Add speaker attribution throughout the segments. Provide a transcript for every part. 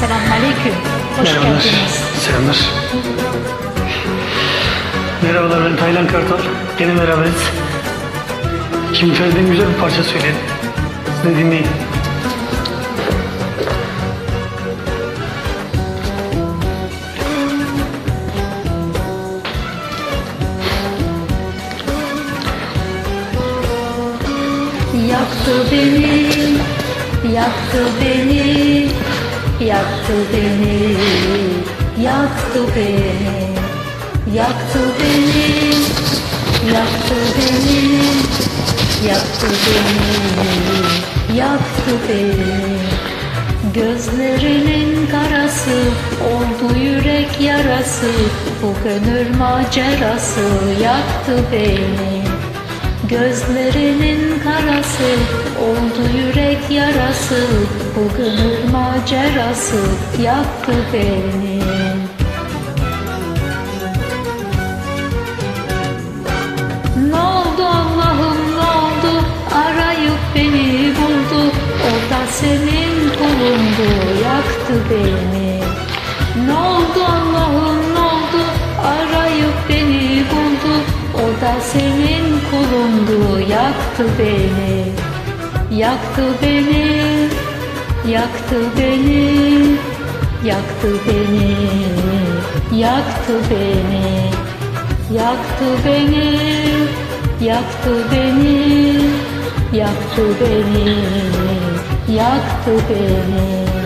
Speaker 1: Selamünaleyküm. Hoş
Speaker 2: Merhabalar.
Speaker 1: geldiniz.
Speaker 2: Selamlar. Merhabalar ben Taylan Kartal. Gene beraberiz. Şimdi Ferdi'nin güzel bir parça söyleyin. Siz de dinleyin.
Speaker 1: Yaktı beni, yaktı beni, yaktı beni, yaktı beni, yaktı beni, yaktı beni, yaktı beni, yaktı beni. Gözlerinin karası oldu yürek yarası, bu gönül macerası yaktı beni. Gözlerinin karası oldu yürek yarası Bu gönül macerası yaktı beni. Ne oldu Allah'ım ne oldu? Arayıp beni buldu. O da senin kulundu yaktı beni. Ne oldu Allah'ım yaktı beni Yaktı beni yaktı beni yaktı beni yaktı beni Yaktı beni, yaktı beni, yaktı beni, yaktı beni.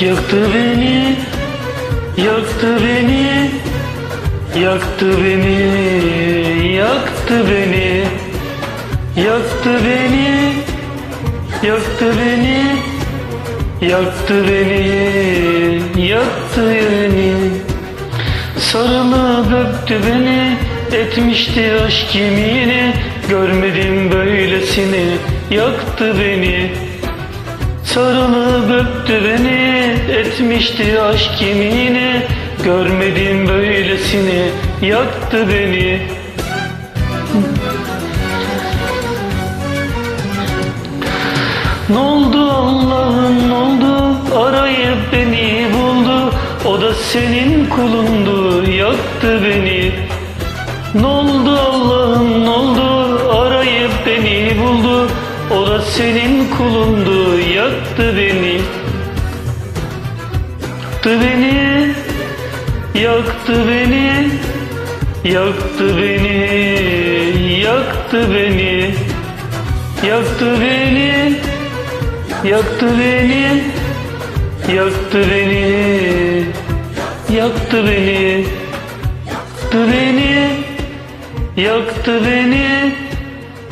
Speaker 2: Yaktı beni, yaktı beni, yaktı beni, yaktı beni, yaktı beni, yaktı beni, yaktı beni, yaktı beni. Sarılı öptü beni, etmişti aşk yemini, görmedim böylesini, yaktı beni. Sarılıp öptü beni Etmişti aşk yemini Görmedim böylesini Yaktı beni. Ne oldu Allah'ım ne oldu? Arayıp beni buldu. O da senin kulundu Yaktı beni. Ne oldu Allah'ım O da senin kulundu Yaktı beni. Yaktı beni Yaktı beni Yaktı beni Yaktı beni. Yaktı beni Yaktı beni Yaktı beni. Yaktı beni Yaktı beni Yaktı beni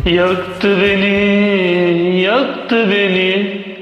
Speaker 2: Yaktı beni Yaktı beni